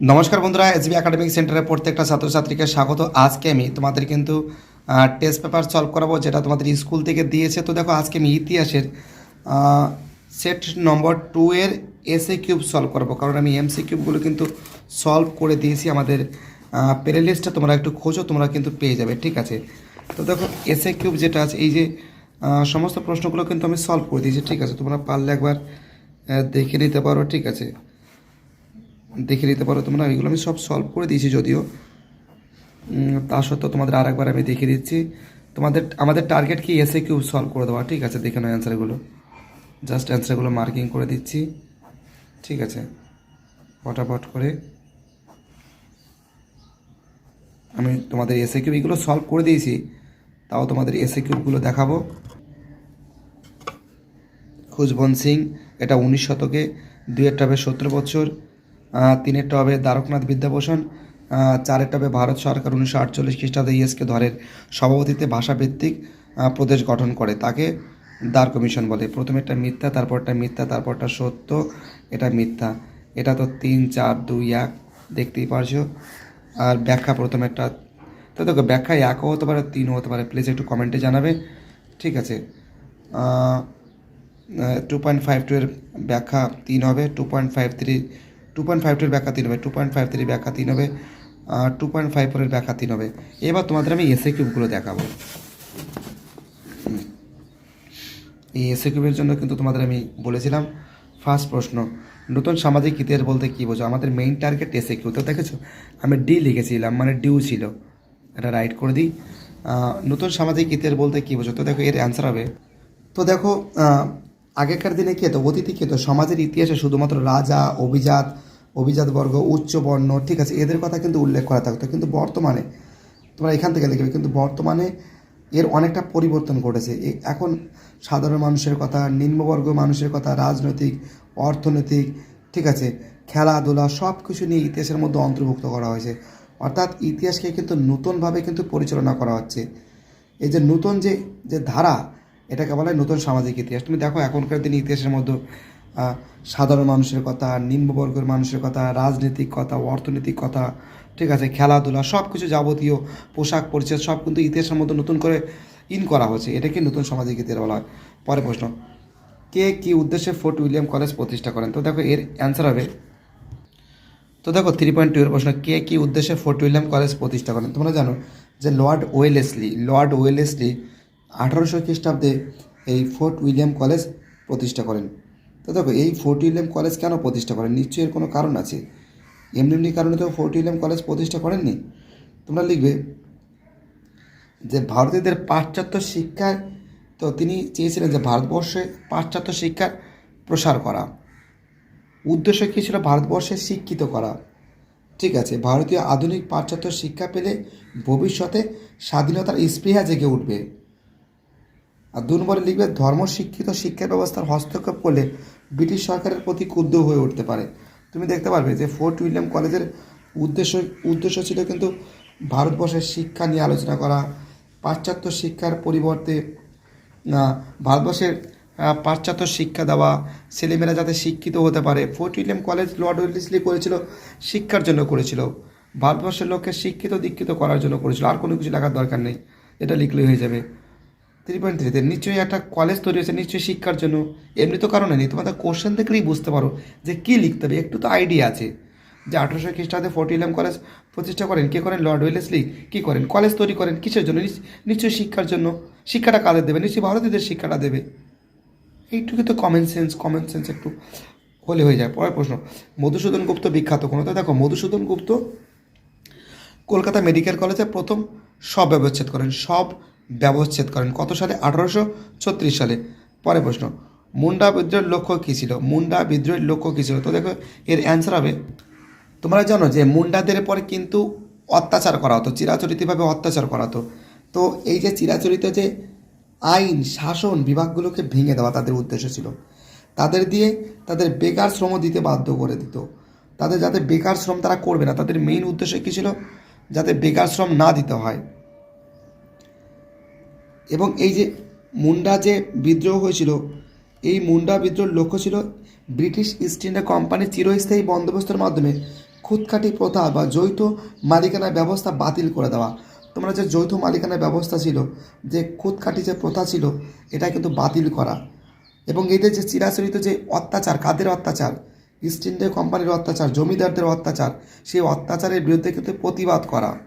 নমস্কার বন্ধুরা SB academic সেন্টারের প্রত্যেকটা ছাত্রছাত্রীকে স্বাগত। আজকে আমি তোমাদের কিন্তু টেস্ট পেপার সলভ করাবো, যেটা তোমাদের স্কুল থেকে দিয়েছে। তো দেখো, আজকে আমি ইতিহাসের সেট নম্বর টু এর এসএ কিউব সলভ করব। কারণ আমি এমসি কিউবগুলো কিন্তু সলভ করে দিয়েছি আমাদের প্লে লিস্টটা তোমরা একটু খোঁজো, তোমরা কিন্তু পেয়ে যাবে, ঠিক আছে? তো দেখো এসএ কিউব যেটা আছে, এই যে সমস্ত প্রশ্নগুলো কিন্তু আমি সলভ করে দিয়েছি, ঠিক আছে? তোমরা পারলে একবার দেখে নিতে পারো, ঠিক আছে? দেখে নিতে পারো তোমরা। এগুলো আমি সব সলভ করে দিয়েছি যদিও। তা সত্ত্বেও তোমাদের আরেকবার আমি দেখিয়ে দিচ্ছি। তোমাদের, আমাদের টার্গেট কি? এসে কিউ সলভ করে দেওয়া। ঠিক আছে, দেখে নাও অ্যান্সারগুলো জাস্ট অ্যান্সারগুলো মার্কিং করে দিচ্ছি। ঠিক আছে। ফটাফট করে আমি তোমাদের এসে কিউ এগুলো সলভ করে দিয়েছি। তাও তোমাদের এসে কিউবগুলো দেখাবো। খুশবন সিং, এটা উনিশ শতকে দুইয়েরটা হবে সত্তর বছর। তিনেরটা হবে দ্বারকনাথ বিদ্যাভূষণ আহ, চারেরটা হবে ভারত সরকার উনিশশো আটচল্লিশ খ্রিস্টাব্দে ইএসকে ধরের সভাপতিতে ভাষাভিত্তিক প্রদেশ গঠন করে। তাকে দ্বার কমিশন বলে। প্রথমে প্রথমেরটা মিথ্যা তারপরটা মিথ্যা তারপরটা সত্য এটা মিথ্যা। এটা তো তিন চার দুই এক দেখতেই পারছ। আর ব্যাখ্যা প্রথমেরটা তো দেখো ব্যাখ্যা একও হতে পারে তিনও হতে পারে। প্লিজ একটু কমেন্টে জানাবে। ঠিক আছে। টু পয়েন্ট ফাইভ টু এর ব্যাখ্যা তিন হবে। Two point five three two point five two এর ব্যাখ্যা তিন হবে টু পয়েন্ট ফাইভ থ্রি ব্যাখ্যা তিন হবে টু পয়েন্ট ফাইভ ফোরের ব্যাখ্যা তিন হবে। এবার তোমাদের আমি এসএ কিউবগুলো দেখাবো। এই এসএ কিউবের জন্য কিন্তু তোমাদের আমি বলেছিলাম ফার্স্ট প্রশ্ন, নতুন সামাজিক ইতিহাস বলতে কী বোঝো? আমাদের মেইন টার্গেট এসএ কিউ তো দেখেছ? আমি ডি লিখেছিলাম মানে ডিউ ছিল। এটা রাইট করে দিই। নতুন সামাজিক ইতিহাস বলতে কী বোঝো? তো দেখো, এর অ্যান্সার হবে। তো দেখো আগেকার দিনে কী হতো? অতীতে কী হতো? সমাজের ইতিহাসে শুধুমাত্র রাজা, অভিজাত, অভিজাতবর্গ উচ্চ বর্ণ ঠিক আছে, এদের কথা কিন্তু উল্লেখ করা থাকতো। কিন্তু বর্তমানে, তোমরা এখান থেকে লিখবে, কিন্তু বর্তমানে এর অনেকটা পরিবর্তন ঘটেছে। এখন সাধারণ মানুষের কথা, নিম্নবর্গ মানুষের কথা, রাজনৈতিক, অর্থনৈতিক, ঠিক আছে, খেলাধুলা সব কিছু নিয়ে ইতিহাসের মধ্যে অন্তর্ভুক্ত করা হয়েছে। অর্থাৎ ইতিহাসকে কিন্তু নতুনভাবে কিন্তু পরিচালনা করা হচ্ছে। এই যে নতুন যে যে ধারা এটাকে বলা হয় নতুন সামাজিক ইতিহাস। তুমি দেখো, এখনকার দিনে ইতিহাসের মধ্যে সাধারণ মানুষের কথা, নিম্নবর্গের মানুষের কথা, রাজনৈতিক কথা, অর্থনৈতিক কথা, ঠিক আছে, খেলাধুলা সব কিছু যাবতীয় পোশাক পরিচ্ছদ, সব কিন্তু ইতিহাসের মধ্যে নতুন করে ইন করা হয়েছে। এটাকে নতুন সামাজিক ইতিহাস বলা হয়। পরে প্রশ্ন, কে কি উদ্দেশ্যে ফোর্ট উইলিয়াম কলেজ প্রতিষ্ঠা করেন? তো দেখো, এর অ্যান্সার হবে, তো দেখো থ্রি পয়েন্ট টু এর প্রশ্ন, কে কি উদ্দেশ্যে ফোর্ট উইলিয়াম কলেজ প্রতিষ্ঠা করেন? তোমরা জানো যে লর্ড ওয়েলেসলি লর্ড ওয়েলেসলি আঠারোশো খ্রিস্টাব্দে এই ফোর্ট উইলিয়াম কলেজ প্রতিষ্ঠা করেন। তো দেখো, এই ফোর্ট উইলিয়াম কলেজ কেন প্রতিষ্ঠা করেন? নিশ্চয়ই এর কোনো কারণ আছে। এমনি এমনি কারণে তো ফোর্ট উইলিয়াম কলেজ প্রতিষ্ঠা করেননি। তোমরা লিখবে যে ভারতীয়দের পাশ্চাত্য শিক্ষায় তো তিনি চেয়েছিলেন যে ভারতবর্ষে পাশ্চাত্য শিক্ষার প্রসার করা। উদ্দেশ্য কী ছিল? ভারতবর্ষে শিক্ষিত করা। ঠিক আছে, ভারতীয় আধুনিক পাশ্চাত্য শিক্ষা পেলে ভবিষ্যতে স্বাধীনতার স্পৃহা জেগে উঠবে। আর দু নম্বরে লিখবে ধর্ম শিক্ষিত শিক্ষা ব্যবস্থার হস্তক্ষেপ করলে ব্রিটিশ সরকারের প্রতি ক্ষুব্ধ হয়ে উঠতে পারে। তুমি দেখতে পারবে যে ফোর্ট উইলিয়াম কলেজের উদ্দেশ্য উদ্দেশ্য ছিল কিন্তু ভারতবর্ষের শিক্ষা নিয়ে আলোচনা করা, পাশ্চাত্য শিক্ষার পরিবর্তে ভারতবর্ষের পাশ্চাত্য শিক্ষা দেওয়া, ছেলেমেয়েরা যাতে শিক্ষিত হতে পারে। Fort William College Lord Wellesley করেছিল, শিক্ষার জন্য করেছিল। ভারতবর্ষের লোককে শিক্ষিত দীক্ষিত করার জন্য করেছিল। আর কোনো কিছু লেখার দরকার নেই। এটা লিখলেই হয়ে যাবে। থ্রি পয়েন্ট থ্রিতে নিশ্চয়ই একটা কলেজ তৈরি হয়েছে, নিশ্চয়ই শিক্ষার জন্য। এমনি তো কারণে নেই, তোমাদের কোশ্চেন দেখলেই বুঝতে পারো যে কী লিখতে হবে, একটু তো আইডিয়া আছে। যে আঠারোশো খ্রিস্টাব্দে ফোর্ট উইলিয়াম কলেজ প্রতিষ্ঠা করেন, কে করেন? লর্ড ওয়েলেসলি কী করেন? কলেজ তৈরি করেন, কিসের জন্য? নিশ্চয়ই শিক্ষার জন্য। শিক্ষাটা কাদের দেবে? নিশ্চয়ই ভারতীয়দের শিক্ষাটা দেবে। এইটুকু তো কমন সেন্স কমন সেন্স একটু হলে হয়ে যায়। পরের প্রশ্ন, মধুসূদন গুপ্ত বিখ্যাত কোনো? তো দেখো, মধুসূদন গুপ্ত কলকাতা মেডিকেল কলেজে প্রথম সব ব্যবচ্ছেদ করেন, সব ব্যবচ্ছেদ করেন। কত সালে? আঠারোশো ছত্রিশ সালে। পরে প্রশ্ন, মুন্ডা বিদ্রোহের লক্ষ্য কী ছিল? মুন্ডা বিদ্রোহের লক্ষ্য কী ছিল? তো দেখো, এর অ্যান্সার হবে, তোমরা জানো যে মুন্ডাদের পরে কিন্তু অত্যাচার করা হতো, চিরাচরিতভাবে অত্যাচার করা হতো। তো এই যে চিরাচরিত যে আইন, শাসন বিভাগগুলোকে ভেঙে দেওয়া তাদের উদ্দেশ্য ছিল। তাদের দিয়ে তাদের বেকার শ্রম দিতে বাধ্য করে দিত। তাদের যাতে বেকার শ্রম তারা করবে না, তাদের মেইন উদ্দেশ্য কী ছিল? যাতে বেকার শ্রম না দিতে হয়। এবং এই যে মুন্ডা যে বিদ্রোহ হয়েছিল, এই মুন্ডা বিদ্রোহের লক্ষ্য ছিল ব্রিটিশ ইস্ট ইন্ডিয়া কোম্পানির চিরস্থায়ী বন্দোবস্তের মাধ্যমে খুদকাটি প্রথা বা যৌথ মালিকানা ব্যবস্থা বাতিল করে দেওয়া। তোমরা যে যৌথ মালিকানা ব্যবস্থা ছিল, যে খুদকাটি যে প্রথা ছিল, এটা কিন্তু বাতিল করা। এবং এদের যে চিরাচরিত যে অত্যাচার, কাদের অত্যাচার? ইস্ট ইন্ডিয়া কোম্পানির অত্যাচার, জমিদারদের অত্যাচার, সেই অত্যাচারের বিরুদ্ধে কিন্তু প্রতিবাদ করা।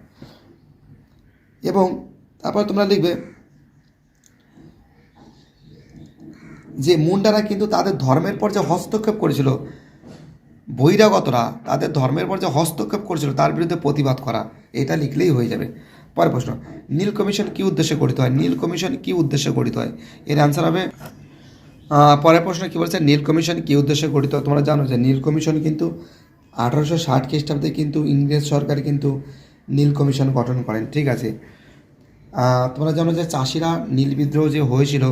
এবং তারপর তোমরা লিখবে যে মুন্ডারা কিন্তু তাদের ধর্মের পর যে হস্তক্ষেপ করেছিল, বহিরাগতরা তাদের ধর্মের পর যে হস্তক্ষেপ করেছিল, তার বিরুদ্ধে প্রতিবাদ করা, এটা লিখলেই হয়ে যাবে। পরের প্রশ্ন, নীল কমিশন কী উদ্দেশ্যে গঠিত হয়? নীল কমিশন কী উদ্দেশ্যে গঠিত হয়? এর অ্যান্সার হবে পরের প্রশ্ন কী বলছে? নীল কমিশন কী উদ্দেশ্যে গঠিত হয়? তোমরা জানো যে নীল কমিশন কিন্তু আঠারোশো ষাট খ্রিস্টাব্দে কিন্তু ইংরেজ সরকার কিন্তু নীল কমিশন গঠন করেন, ঠিক আছে? তোমরা জানো যে চাষিরা নীল বিদ্রোহ যে হয়েছিল,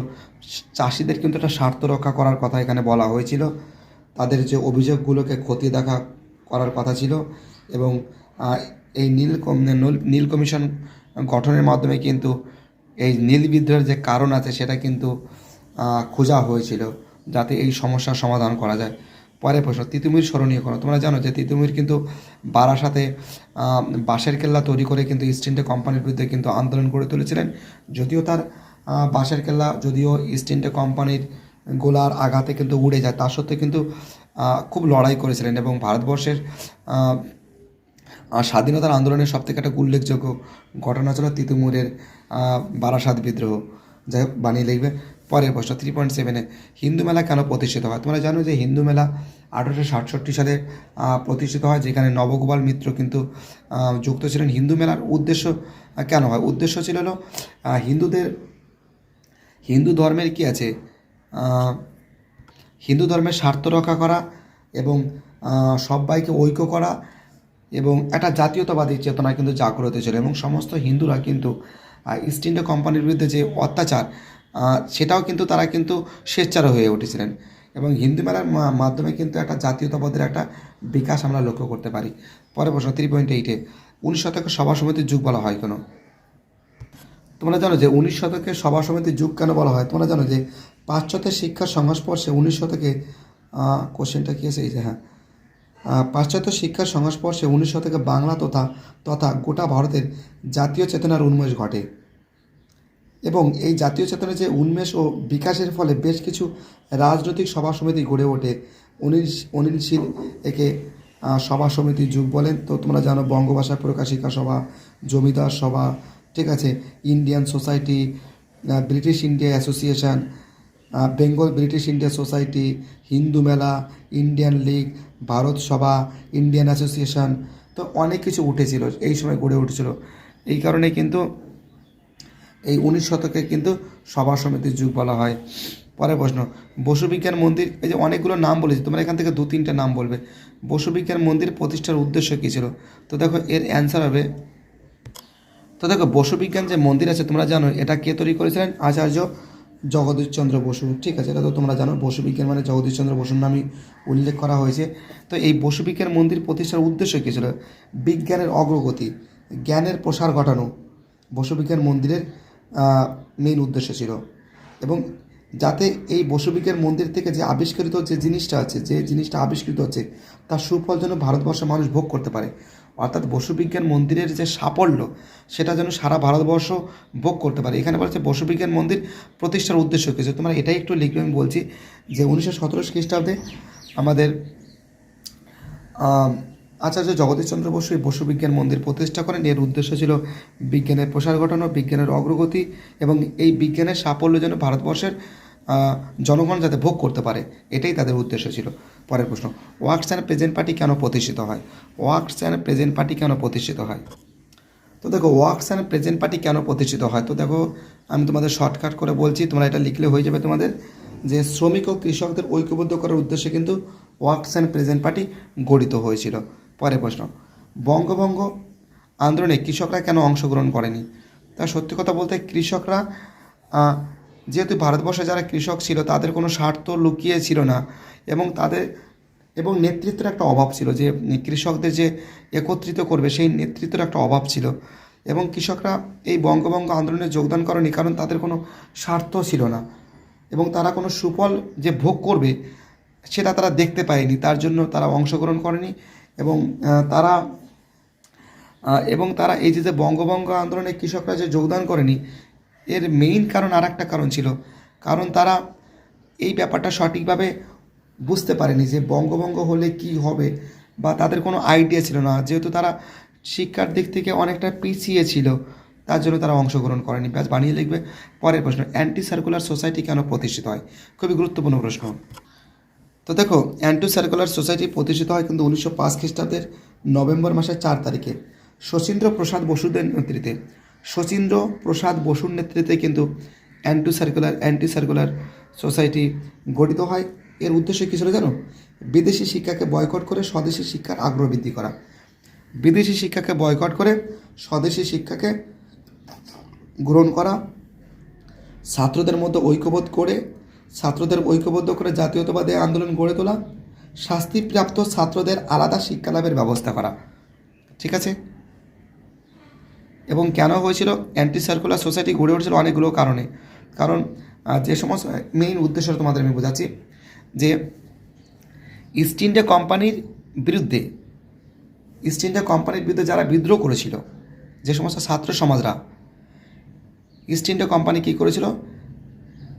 চাষিদের কিন্তু একটা স্বার্থ রক্ষা করার কথা এখানে বলা হয়েছিল। তাদের যে অভিযোগগুলোকে ক্ষতি দেখা করার কথা ছিল এবং এই নীল নীল কমিশন গঠনের মাধ্যমে কিন্তু এই নীল বিদ্রোহের যে কারণ আছে সেটা কিন্তু খোঁজা হয়েছিল যাতে এই সমস্যার সমাধান করা যায়। পরের প্রশ্ন তিতুমির স্মরণীয় কোনো? তোমরা জানো যে তিতুমির কিন্তু বারাসাতে আহ, বাঁশের কেল্লা তৈরি করে কিন্তু ইস্ট ইন্ডিয়া কোম্পানির বিরুদ্ধে কিন্তু আন্দোলন করে তুলেছিলেন। যদিও তার বাঁশের কেল্লা যদিও ইস্ট ইন্ডিয়া কোম্পানির গোলার আঘাতে কিন্তু উড়ে যায় তা সত্ত্বেও কিন্তু খুব লড়াই করেছিলেন এবং ভারতবর্ষের স্বাধীনতার আন্দোলনের সবথেকে একটা উল্লেখযোগ্য ঘটনা ছিল তিতুমুরের বারাসাত বিদ্রোহ। যাই হোক বানিয়ে লিখবে। পরের প্রশ্ন থ্রি পয়েন্ট সেভেনে হিন্দু মেলা কেন প্রতিষ্ঠিত হয়? তোমরা জানো যে হিন্দু মেলা আঠারোশো সাতষট্টি সালে প্রতিষ্ঠিত হয়, যেখানে নবগোপাল মিত্র কিন্তু যুক্ত ছিলেন হিন্দু মেলার উদ্দেশ্য কেন হয়? উদ্দেশ্য ছিল হিন্দুদের, হিন্দু ধর্মের কি আছে? হিন্দু ধর্মের স্বার্থ রক্ষা করা এবং সবাইকে ঐক্য করা এবং একটা জাতীয়তাবাদী চেতনা কিন্তু জাগ্রত ছিল এবং সমস্ত হিন্দুরা কিন্তু ইস্ট ইন্ডিয়া কোম্পানির বিরুদ্ধে যে অত্যাচার সেটাও কিন্তু তারা কিন্তু স্বেচ্ছার হয়ে উঠেছিলেন। এবং হিন্দু মেলার মাধ্যমে কিন্তু একটা জাতীয়তাবাদের একটা বিকাশ আমরা লক্ষ্য করতে পারি। পরে প্রশ্ন থ্রি পয়েন্ট এইটে উনিশ শতকে সভা সমিতির যুগ বলা হয় কেন? তোমরা জানো যে উনিশ শতকে সভা সমিতির যুগ কেন বলা হয়? তোমরা জানো যে পাশ্চাত্যের শিক্ষার সংস্পর্শে উনিশ শতকে কোশ্চেনটা কী আছে? এই যে হ্যাঁ। পাশ্চাত্য শিক্ষার সংস্পর্শে উনিশ শতকে বাংলা তথা তথা গোটা ভারতের জাতীয় চেতনার উন্মেষ ঘটে। এবং এই জাতীয় চেতনার যে উন্মেষ ও বিকাশের ফলে বেশ কিছু রাজনৈতিক সভা সমিতি গড়ে ওঠে। অনিল অনিলশীল একে সভা সমিতি যুগ বলেন। তো তোমরা জানো বঙ্গভাষা প্রকাশিকা সভা, জমিদার সভা, ঠিক আছে? Indian Society British India Association Bengal British India Society, Hindu Mela, Indian League, Bharat সভা, ইন্ডিয়ান অ্যাসোসিয়েশন, তো অনেক কিছু উঠেছিল, এই সময় গড়ে উঠেছিল। এই কারণে কিন্তু এই উনিশ শতকে কিন্তু সভা সমিতির যুগ বলা হয়। পরের প্রশ্ন বসুবিজ্ঞান মন্দির, এই যে অনেকগুলো নাম বলেছি, তোমরা এখান থেকে দু তিনটে নাম বলবে। বসুবিজ্ঞান মন্দির প্রতিষ্ঠার উদ্দেশ্য কী ছিল? তো দেখো, এর অ্যান্সার হবে, তো দেখো বসুবিজ্ঞান যে মন্দির আছে, তোমরা জানো, এটা কে তৈরি করেছিলেন? আচার্য জগদীশচন্দ্র বসু। ঠিক আছে, এটা তো তোমরা জানো বসুবিজ্ঞান মানে জগদীশচন্দ্র বসুর নামই উল্লেখ করা হয়েছে। তো এই বসুবিজ্ঞান মন্দির প্রতিষ্ঠার উদ্দেশ্য কী ছিল? বিজ্ঞানের অগ্রগতি, জ্ঞানের প্রসার ঘটানো বসুবিজ্ঞান মন্দিরের মেইন উদ্দেশ্য ছিল। এবং যাতে এই বসুবিজ্ঞান মন্দির থেকে যে আবিষ্কৃত যে জিনিসটা আছে, যে জিনিসটা আবিষ্কৃত হচ্ছে, তার সুফল যেন ভারতবর্ষের মানুষ ভোগ করতে পারে। অর্থাৎ বসুবিজ্ঞান মন্দিরের যে সাফল্য, সেটা যেন সারা ভারতবর্ষ ভোগ করতে পারে। এখানে বলছে বসুবিজ্ঞান মন্দির প্রতিষ্ঠার উদ্দেশ্য কিছু তোমরা এটাই একটু লিখবে আমি বলছি যে উনিশশো সতেরো খ্রিস্টাব্দে আমাদের আচার্য জগদীশচন্দ্র বসু এই বসুবিজ্ঞান মন্দির প্রতিষ্ঠা করেন। এর উদ্দেশ্য ছিল বিজ্ঞানের প্রসার ঘটানো, বিজ্ঞানের অগ্রগতি এবং এই বিজ্ঞানের সাফল্য যেন ভারতবর্ষের জনগণ যাতে ভোগ করতে পারে, এটাই তাদের উদ্দেশ্য ছিল। পরের প্রশ্ন ওয়ার্কস অ্যান্ড প্রেজেন্ট পার্টি কেন প্রতিষ্ঠিত হয়? ওয়ার্কস অ্যান্ড প্রেজেন্ট পার্টি কেন প্রতিষ্ঠিত হয়? তো দেখো ওয়ার্কস অ্যান্ড প্রেজেন্ট পার্টি কেন প্রতিষ্ঠিত হয়? তো দেখো, আমি তোমাদের শর্টকাট করে বলছি, তোমরা এটা লিখলে হয়ে যাবে তোমাদের যে শ্রমিক ও কৃষকদের ঐক্যবদ্ধ করার উদ্দেশ্যে কিন্তু ওয়ার্কস অ্যান্ড প্রেজেন্ট পার্টি গঠিত হয়েছিল। পরের প্রশ্ন। বঙ্গভঙ্গ আন্দোলনে কৃষকরা কেন অংশগ্রহণ করেনি? তা সত্যি কথা বলতে কৃষকরা যেহেতু ভারতবর্ষে যারা কৃষক ছিল, তাদের কোনো স্বার্থ লুকিয়ে ছিল না এবং তাদের, এবং নেতৃত্বের একটা অভাব ছিল যে, কৃষকদের যে একত্রিত করবে, সেই নেতৃত্বের একটা অভাব ছিল। এবং কৃষকরা এই বঙ্গভঙ্গ আন্দোলনে যোগদান করেনি কারণ তাদের কোনো স্বার্থ ছিল না। এবং তারা কোনো সুফল যে ভোগ করবে, সেটা তারা দেখতে পায়নি। তার জন্য তারা অংশগ্রহণ করেনি এবং তারা এবং তারা এই যে বঙ্গভঙ্গ আন্দোলনে কৃষকরা যে যোগদান করেনি, এর মেইন কারণ আর একটা কারণ ছিল। কারণ তারা এই ব্যাপারটা সঠিকভাবে বুঝতে পারেনি যে বঙ্গভঙ্গ হলে কি হবে বা তাদের কোনো আইডিয়া ছিল না। যেহেতু তারা শিক্ষার দিক থেকে অনেকটা পিছিয়ে ছিল, তার জন্য তারা অংশগ্রহণ করেনি। ব্যাস, বানিয়ে লিখবে পরের প্রশ্ন অ্যান্টি সার্কুলার সোসাইটি কেন প্রতিষ্ঠিত হয়? খুবই গুরুত্বপূর্ণ প্রশ্ন। তো দেখো অ্যান্টু সার্কুলার সোসাইটি প্রতিষ্ঠিত হয় কিন্তু উনিশশো পাঁচ খ্রিস্টাব্দের নভেম্বর মাসের চার তারিখে। শচীন্দ্র প্রসাদ বসুদের নেতৃত্বে। শচীন্দ্র প্রসাদ বসুর নেতৃত্বে কিন্তু Anti Circular Anti Circular Society গঠিত হয়। এর উদ্দেশ্য কী ছিল জানো? বিদেশি শিক্ষাকে বয়কট করে স্বদেশি শিক্ষার আগ্রহ বৃদ্ধি করা। বিদেশি শিক্ষাকে বয়কট করে স্বদেশি শিক্ষাকে গ্রহণ করা। ছাত্রদের মধ্যে ঐক্যবোধ করে ছাত্রদের ঐক্যবদ্ধ করে জাতীয়তাবাদী আন্দোলন গড়ে তোলা, শাস্তিপ্রাপ্ত ছাত্রদের আলাদা শিক্ষালাভের ব্যবস্থা করা। ঠিক আছে? এবং কেন হয়েছিল? অ্যান্টি সার্কুলার সোসাইটি গড়ে উঠেছিল অনেকগুলো কারণে। কারণ যে সমস্ত মেইন উদ্দেশ্য তোমাদের আমি বোঝাচ্ছি যে ইস্ট ইন্ডিয়া কোম্পানির বিরুদ্ধে ইস্ট ইন্ডিয়া কোম্পানির বিরুদ্ধে যারা বিদ্রোহ করেছিল, যে সমস্ত ছাত্র সমাজরা ইস্ট ইন্ডিয়া কোম্পানি কী করেছিল?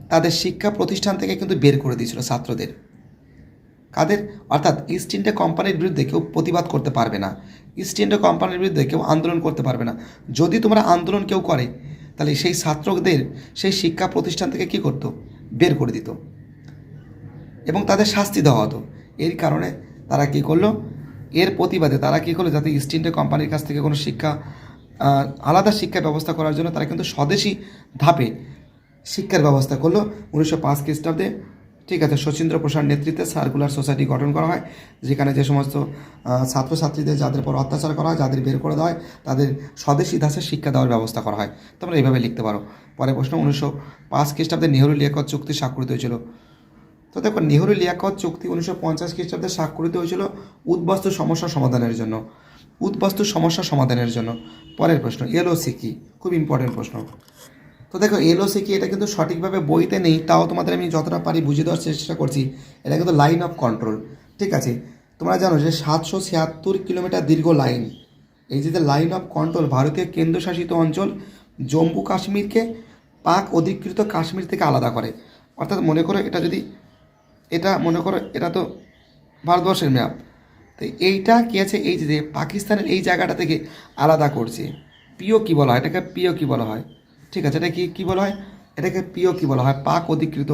তাদের শিক্ষা প্রতিষ্ঠান থেকে কিন্তু বের করে দিয়েছিল ছাত্রদের। কাদের? অর্থাৎ ইস্ট ইন্ডিয়া কোম্পানির বিরুদ্ধে কেউ প্রতিবাদ করতে পারবে না। ইস্ট ইন্ডিয়া কোম্পানির বিরুদ্ধে কেউ আন্দোলন করতে পারবে না। যদি তোমরা আন্দোলন কেউ করে, তাহলে সেই ছাত্রদের সেই শিক্ষা প্রতিষ্ঠান থেকে কী করত? বের করে দিত। এবং তাদের শাস্তি দেওয়া হতো। এর কারণে তারা কী করল? এর প্রতিবাদে তারা কী করল? যাতে ইস্ট ইন্ডিয়া কোম্পানির কাছ থেকে কোনো শিক্ষা আলাদা শিক্ষা ব্যবস্থা করার জন্য তারা কিন্তু স্বদেশি ধাপে শিক্ষার ব্যবস্থা করল। উনিশশো পাঁচ খ্রিস্টাব্দে, ঠিক আছে, শচীন্দ্র প্রসাদ নেতৃত্বে সার্কুলার সোসাইটি গঠন করা হয়, যেখানে যে সমস্ত ছাত্রছাত্রীদের যাদের পর অত্যাচার করা হয়, যাদের বের করে দেওয়া হয়, তাদের স্বদেশি ধাঁচে শিক্ষা দেওয়ার ব্যবস্থা করা হয়। তোমরা এইভাবে লিখতে পারো। পরে প্রশ্ন, উনিশশো পাঁচ খ্রিস্টাব্দে নেহরু লিয়াকত চুক্তি স্বাক্ষরিত হয়েছিল। তো দেখো, নেহরু লিয়াকত চুক্তি উনিশশো পঞ্চাশ খ্রিস্টাব্দে স্বাক্ষরিত হয়েছিল উদ্বাস্তু সমস্যা সমাধানের জন্য। উদ্বাস্তু সমস্যা সমাধানের জন্য। পরের প্রশ্ন, এলওসি কি? খুব ইম্পর্টেন্ট প্রশ্ন। তো দেখো এলওসি কি এটা কিন্তু সঠিকভাবে বইতে নেই, তাও তোমাদের আমি যতটা পারি বুঝিয়ে দেওয়ার চেষ্টা করছি। এটা কিন্তু লাইন অফ কন্ট্রোল ঠিক আছে? তোমরা জানো যে সাতশো ছিয়াত্তর কিলোমিটার দীর্ঘ লাইন এই যে লাইন অফ কন্ট্রোল ভারতীয় কেন্দ্রশাসিত অঞ্চল জম্মু কাশ্মীরকে পাক অধিকৃত কাশ্মীর থেকে আলাদা করে। অর্থাৎ মনে করো এটা যদি, এটা মনে করো এটা তো ভারতবর্ষের ম্যাপ তো এইটা কী আছে? এই যে পাকিস্তানের এই জায়গাটা থেকে আলাদা করছে। পিও কি বলা হয়? এটাকে পিও কি বলা হয়? ঠিক আছে এটা কি কী বলা হয়? এটাকে পিও কি বলা হয়? পাক অধিকৃত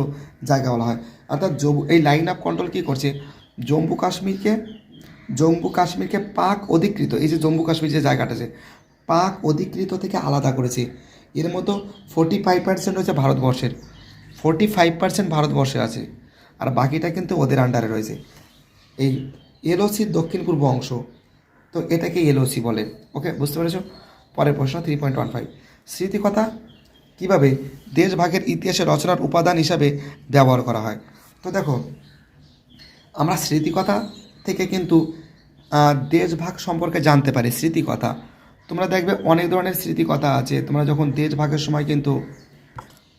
জায়গা বলা হয়। অর্থাৎ জম্মু এই লাইন অফ কন্ট্রোল কী করছে? জম্মু কাশ্মীরকে জম্মু কাশ্মীরকে পাক অধিকৃত, এই যে জম্মু কাশ্মীর যে জায়গাটা আছে, পাক অধিকৃত থেকে আলাদা করেছে। এর মতো ফোর্টি ফাইভ পার্সেন্ট হচ্ছে ভারতবর্ষের। ফোর্টি ফাইভ পার্সেন্ট ভারতবর্ষে আছে। আর বাকিটা কিন্তু ওদের আন্ডারে রয়েছে। এই এলওসির দক্ষিণ পূর্ব অংশ, তো এটাকে এলওসি বলে। ওকে বুঝতে পেরেছ? পরের প্রশ্ন থ্রি পয়েন্ট ওয়ান ফাইভ স্মৃতিকথা কীভাবে দেশভাগের ইতিহাসে রচনার উপাদান হিসাবে ব্যবহার করা হয়। তো দেখো, আমরা স্মৃতিকথা থেকে কিন্তু দেশভাগ সম্পর্কে জানতে পারি, স্মৃতিকথা। তোমরা দেখবে অনেক ধরনের স্মৃতিকথা আছে। তোমরা যখন দেশভাগের সময় কিন্তু,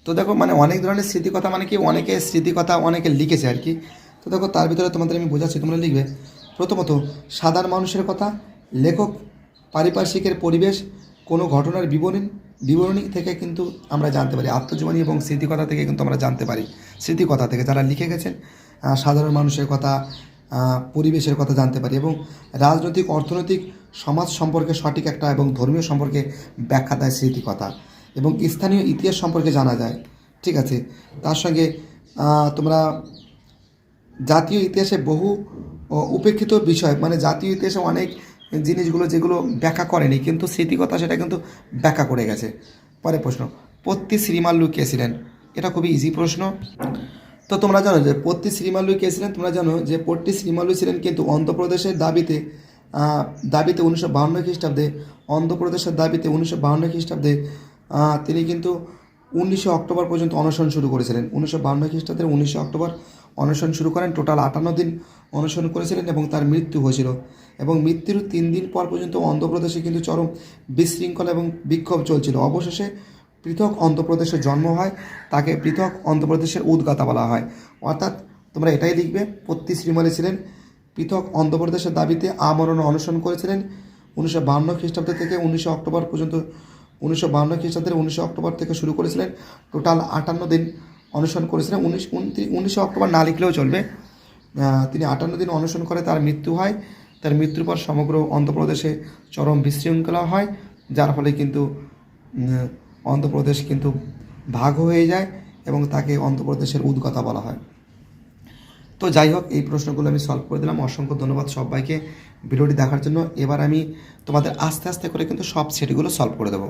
তো দেখো মানে অনেক ধরনের স্মৃতিকথা মানে কি, অনেকে স্মৃতিকথা অনেকে লিখেছে আর কি। তো দেখো, তার ভিতরে তোমাদের আমি বোঝাচ্ছি, তোমরা লিখবে, প্রথমত, সাধারণ মানুষের কথা, লেখক, পারিপার্শ্বিকের পরিবেশ কোনো ঘটনার বিবরণী বিবরণী থেকে কিন্তু আমরা জানতে পারি। আত্মজীবনী এবং স্মৃতিকথা থেকে কিন্তু আমরা জানতে পারি। স্মৃতিকথা থেকে যারা লিখে গেছেন সাধারণ মানুষের কথা পরিবেশের কথা জানতে পারি এবং রাজনৈতিক, অর্থনৈতিক, সমাজ সম্পর্কে সঠিক একটা এবং ধর্মীয় সম্পর্কে ব্যাখ্যা দেয় স্মৃতিকথা এবং স্থানীয় ইতিহাস সম্পর্কে জানা যায়। ঠিক আছে? তার সঙ্গে তোমরা জাতীয় ইতিহাসে বহু উপেক্ষিত বিষয় মানে জাতীয় ইতিহাসে অনেক জিনিসগুলো যেগুলো ব্যাখ্যা করেনি, কিন্তু স্মৃতিকথা সেটা কিন্তু ব্যাখ্যা করে গেছে। পরে প্রশ্ন, পত্তি শ্রীমাল্লু কে ছিলেন? এটা খুবই ইজি প্রশ্ন। তো তোমরা জানো যে পত্তি শ্রীমাল্লু কে ছিলেন? তোমরা জানো যে পট্টি শ্রীমাল্লু ছিলেন কিন্তু অন্ধ্রপ্রদেশের দাবিতে দাবিতে উনিশশো বাহান্ন খ্রিস্টাব্দে, অন্ধ্রপ্রদেশের দাবিতে উনিশশো বাহান্ন খ্রিস্টাব্দে তিনি কিন্তু উনিশে অক্টোবর পর্যন্ত অনশন শুরু করেছিলেন। উনিশশো বাহান্ন খ্রিস্টাব্দের উনিশে অক্টোবর অনশন শুরু করেন, টোটাল আটান্ন দিন অনশন করেছিলেন এবং তার মৃত্যু হয়েছিল। এবং মৃত্যুর তিন দিন পর পর্যন্ত অন্ধ্রপ্রদেশে কিন্তু চরম বিশৃঙ্খলা এবং বিক্ষোভ চলছিল। অবশেষে পৃথক অন্ধ্রপ্রদেশের জন্ম হয়, তাকে পৃথক অন্ধ্রপ্রদেশের উদ্গাতা বলা হয়। অর্থাৎ তোমরা এটাই লিখবে, পত্তি শ্রীমালি ছিলেন, পৃথক অন্ধ্রপ্রদেশের দাবিতে আমরণ অনশন করেছিলেন উনিশশো বাহান্ন খ্রিস্টাব্দ থেকে উনিশশো অক্টোবর পর্যন্ত, উনিশশো বাহান্ন খ্রিস্টাব্দের উনিশশো অক্টোবর থেকে শুরু করেছিলেন। টোটাল আটান্ন দিন অনশন করেছিলেন। উনিশ, উনত্রিশ উনিশশো অক্টোবর না লিখলেও চলবে। তিনি আটান্ন দিন অনশন করে তার মৃত্যু হয়। তার মৃত্যুর পর সমগ্র অন্ধ্রপ্রদেশে চরম বিশৃঙ্খলা হয়, যার ফলে কিন্তু অন্ধ্রপ্রদেশ কিন্তু ভাগ হয়ে যায় এবং তাকে অন্ধ্রপ্রদেশের উদ্গতা বলা হয়। তো যাই হোক, এই প্রশ্নগুলো আমি সলভ করে দিলাম। অসংখ্য ধন্যবাদ সবাইকে ভিডিওটি দেখার জন্য। এবার আমি তোমাদের আস্তে আস্তে করে কিন্তু সব সেটগুলো সলভ করে দেবো।